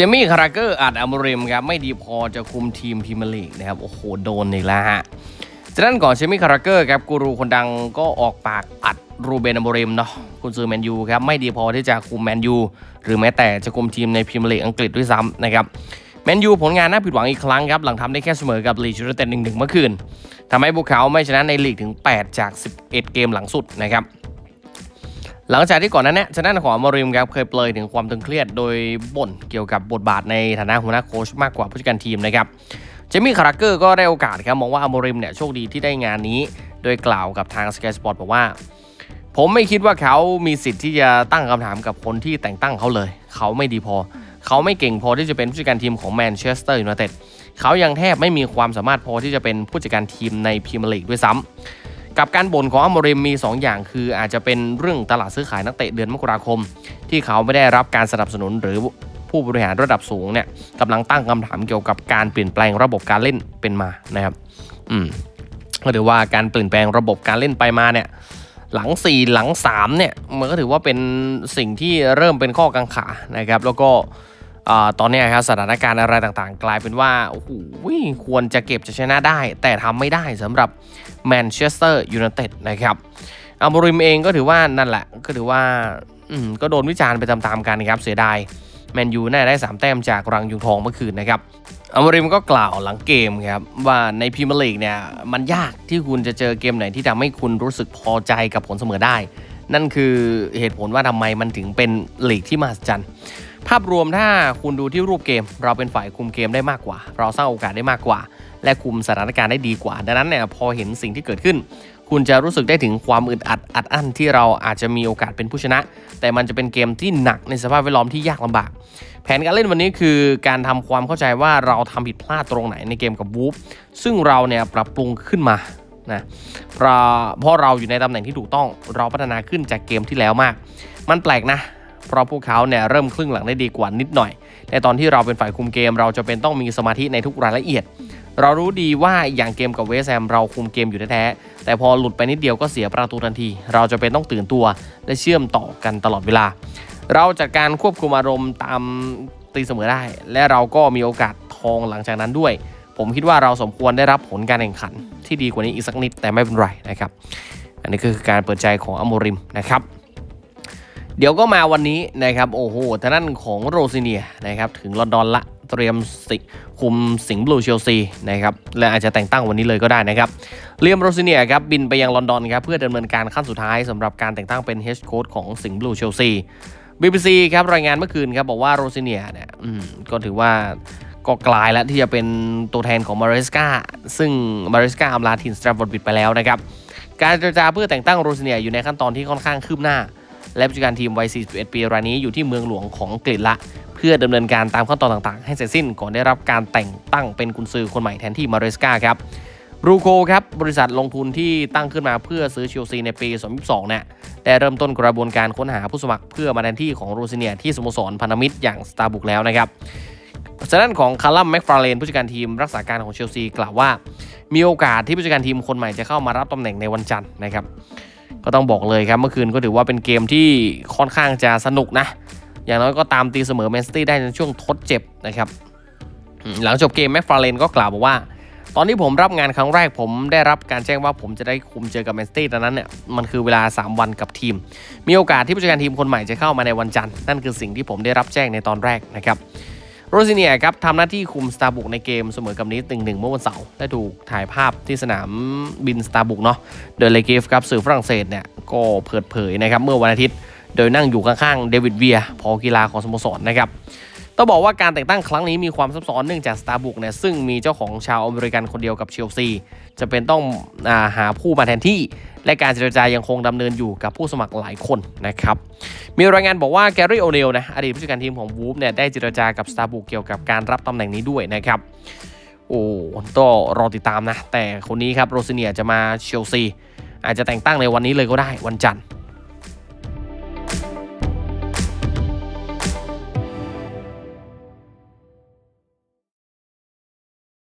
จมี่คาราเกอร์อัดอัมริมครับไม่ดีพอจะคุมทีมพรีเมียร์ลีกนะครับโอ้โหโดนอีกแล้วฮะจากนั้นก่อนเจมี่คาราเกอร์ครับกูรูคนดังก็ออกปากอัดรูเบนอัมริมเนาะคุณซื้อแมนยูครับไม่ดีพอที่จะคุมแมนยูหรือแม้แต่จะคุมทีมในพรีเมียร์ลีกอังกฤษด้วยซ้ำนะครับแมนยูผลงานน่าผิดหวังอีกครั้งครับหลังทำได้แค่เสมอกับลีดยูไนเต็ดหนึ่งหนึ่งเมื่อคืนทำให้พวกเขาไม่ชนะในลีกถึง 8 จาก 11 เกมหลังสุดนะครับ หลังจากที่ก่อนหนั้นเนี่ยชนะของอมริมครับเคยเปลยถึงความตึงเครียดโดยบ่นเกี่ยวกับบทบาทในฐานะหัวหน้าโค้ชมากกว่าผู้จัดการทีมนะครับเจมี่คาราเกอร์ก็ได้โอกาสครับมองว่าอมริมเนี่ยโชคดีที่ได้งานนี้ โดยกล่าวกับทาง Sky Sport บอกว่า ผมไม่คิดว่าเขามีสิทธิ์ที่จะตั้งคำถามกับคนที่แต่งตั้งเขาเลย เขาไม่ดีพอ เขาไม่เก่งพอที่จะเป็นผู้จัดการทีมของแมนเชสเตอร์ยูไนเต็ดเขายังแทบไม่มีความสามารถพอที่จะเป็นผู้จัดการทีมในพรีเมียร์ลีกด้วยซ้ำ กับการบ่นของอมริมมี 2 อย่าง คืออาจจะเป็นเรื่องตลาดซื้อขายนักเตะเดือนมกราคม ที่เขาไม่ได้รับการสนับสนุนหรือผู้บริหารระดับสูงเนี่ยกำลังตั้งคำถามเกี่ยวกับการเปลี่ยนแปลงระบบการเล่นเป็นมานะครับ อืมก็ถือว่าการเปลี่ยนแปลงระบบการเล่นไปมาเนี่ย หลัง 4 หลัง3เนี่ยมันก็ถือว่าเป็นสิ่งที่เริ่มเป็นข้อกังขานะครับ แล้วก็ ตอนนี้ครับสถานการณ์อะไรต่างๆ กลายเป็นว่าโอ้โหควรจะเก็บจะชนะได้ แต่ทำไม่ได้สำหรับแมนเชสเตอร์ยูไนเต็ดนะครับอัมบริมเองก็ถือว่านั่นแหละก็ถือว่าก็โดนวิจารณ์ไปตามๆกันนะครับเสียดายแมนยูน่าได้ 3 แต้มจากรังยุงทองเมื่อคืนนะครับอัมบริมก็กล่าวหลังเกมครับว่าในพรีเมียร์ลีกเนี่ยมันยากที่คุณจะเจอเกมไหนที่ทำให้คุณรู้สึกพอใจกับผลเสมอได้ นั่นคือเหตุผลว่าทำไมมันถึงเป็นลีกที่มหัศจรรย์ ภาพรวมถ้าคุณดูที่รูปเกม เราเป็นฝ่ายคุมเกมได้มากกว่า เราสร้างโอกาสได้มากกว่า และคุมสถานการณ์ได้ดีกว่า ดังนั้นเนี่ยพอเห็นสิ่งที่เกิดขึ้น คุณจะรู้สึกได้ถึงความอึดอัดอัดอั้นที่เราอาจจะมีโอกาสเป็นผู้ชนะ แต่มันจะเป็นเกมที่หนักในสภาพแวดล้อมที่ยากลำบาก แผนการเล่นวันนี้คือการทำความเข้าใจว่าเราทำผิดพลาดตรงไหนในเกมกับวูฟซึ่งเราเนี่ยปรับปรุงขึ้นมานะเพราะเพราะเราอยู่ในตำแหน่งที่ถูกต้องเราพัฒนาขึ้นจากเกมที่แล้วมาก มันแปลกนะ เพราะพวกเขาเนี่ยเริ่มครึ่งหลังได้ดีกว่านิดหน่อย ในตอนที่เราเป็นฝ่ายคุมเกม เราจะเป็นต้องมีสมาธิในทุกรายละเอียด เรารู้ดีว่าอย่างเกมกับเวสแฮมเราคุมเกมอยู่แท้ๆแต่พอหลุดไปนิดเดียวก็เสียประตูทันที เราจะเป็นต้องตื่นตัวและเชื่อมต่อกันตลอดเวลา เราจัดการควบคุมอารมณ์ตามตีเสมอได้ และเราก็มีโอกาสทองหลังจากนั้นด้วย ผมคิดว่าเราสมควรได้รับผลการแข่งขัน ที่ดีกว่านี้อีกสักนิดแต่ไม่เป็นไรนะครับ อันนี้คือการเปิดใจของอโมริมนะครับ เดี๋ยวก็มาวันนี้นะครับโอ้โหทางด้านของโรซิเนียนะครับถึงลอนดอนละเตรียมสิคุมสิงห์บลูเชลซีนะครับและอาจจะแต่งตั้งวันนี้เลยก็ได้นะครับเลียมโรซิเนียครับบินไปยังลอนดอนครับเพื่อดำเนินการขั้นสุดท้ายสำหรับการแต่งตั้งเป็นเฮดโค้ชของสิงห์บลูเชลซี BBC ครับรายงานเมื่อคืนครับบอกว่าโรซิเนียเนี่ยก็ถือว่าก็กลายแล้วที่จะเป็นตัวแทนของมาริสกาซึ่งมาริสกาอำลาทินสตราฟอร์ดบิดไปแล้วนะครับการเจรจาเพื่อแต่งตั้งโรซิเนียอยู่ในขั้นตอนที่ค่อนข้างคืบหน้า และผู้จัดการทีมวัย 41 ปีรายนี้อยู่ที่เมืองหลวงของอังกฤษละ เพื่อดำเนินการตามขั้นตอนต่างๆ ให้เสร็จสิ้นก่อนได้รับการแต่งตั้งเป็นกุนซือคนใหม่แทนที่มาเรสกาครับบรูโคครับบริษัทลงทุนที่ตั้งขึ้นมาเพื่อซื้อเชลซีในปี 2022 เนี่ยได้เริ่มต้นกระบวนการค้นหาผู้สมัครเพื่อมาแทนที่ของโรซิเนียที่สโมสรพันธมิตรอย่างสตาร์บุกแล้วนะครับฉะนั้นของคาร์ลัมแม็กฟาร์เลนผู้จัดการทีมรักษาการของเชลซีกล่าวว่า มีโอกาสที่ผู้จัดการทีมคนใหม่จะเข้ามารับตำแหน่งในวันจันทร์นะครับ ก็ต้องบอกเลยครับเมื่อคืนก็ถือว่าเป็นเกมที่ค่อนข้างจะสนุกนะ อย่างน้อยก็ตามตีเสมอแมนซิตี้ได้ในช่วงทดเจ็บนะครับหลังจบเกมแม็กฟาเลนก็กล่าวบอกว่า ตอนที่ผมรับงานครั้งแรกผมได้รับการแจ้งว่าผมจะได้คุมเจอกับแมนซิตี้ดังนั้นเนี่ยมันคือเวลา 3 วันกับทีม มีโอกาสที่ผู้จัดการทีมคนใหม่จะเข้ามาในวันจันทร์นั่นคือสิ่งที่ผมได้รับแจ้งในตอนแรกนะครับ โรซิเนียครับทำหน้าที่คุมสตาร์บุกในเกมเสมอกับนิสหนึ่งหนึ่งเมื่อวันเสาร์และถูกถ่ายภาพที่สนามบินสตาร์บุกเนาะโดยเลเกฟครับสื่อฝรั่งเศสเนี่ยก็เปิดเผยนะครับเมื่อวันอาทิตย์ โดยนั่งอยู่ข้างๆเดวิดเวียพอกีฬาของสโมสรนะครับต้องบอกว่าการแต่งตั้งครั้งนี้มีความซับซ้อนเนื่องจากสตาร์บุกเนี่ยซึ่งมีเจ้าของชาวอเมริกันคนเดียวกับเชลซีจะเป็นต้องอาหาผู้มาแทนที่ และการเจรจายังคงดำเนินอยู่กับผู้สมัครหลายคนนะครับ มีรายงานบอกว่าแกรี่โอเนลนะอดีตผู้จัดการทีมของวูฟเนี่ยได้เจรจากับสตาร์บุกเกี่ยวกับการรับตำแหน่งนี้ด้วยนะครับโอ้ต้อรอติดตามนะ แต่คนนี้ครับโรซิเนียจะมาเชลซีอาจจะแต่งตั้งในวันนี้เลยก็ได้วันจันทร์